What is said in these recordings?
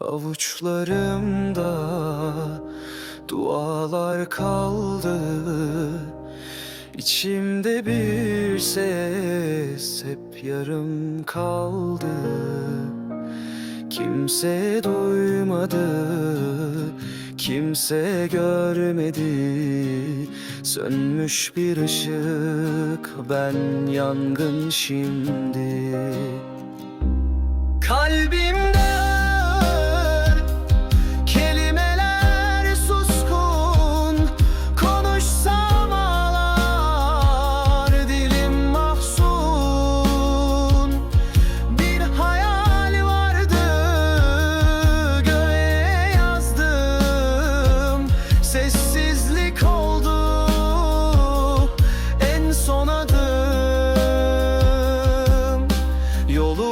Avuçlarımda dualar kaldı. İçimde bir ses hep yarım kaldı. Kimse duymadı, kimse görmedi. Sönmüş bir ışık, ben yangın şimdi. Kalbimde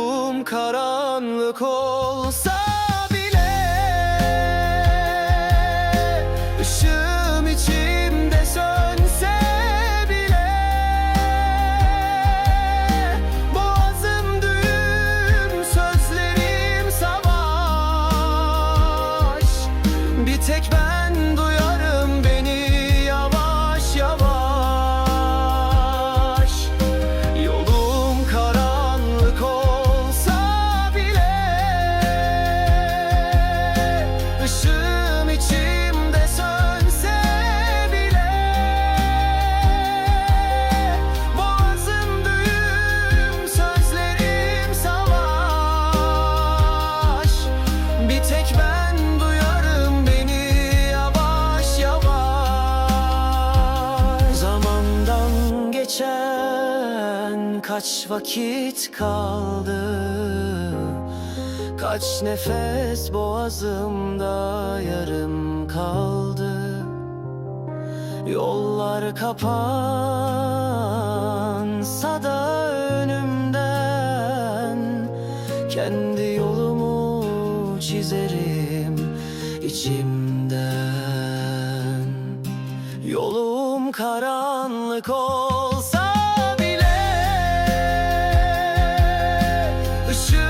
Yolum karanlık olsa bile Işığım içimde sönse bile Boğazım düğüm, sözlerim savaş. Bir tek ben duyarım kaç vakit kaldı? Kaç nefes boğazımda yarım kaldı? Yollar kapansa da önümden Kendi yolumu çizerim içimden. Yolum karanlık ol Should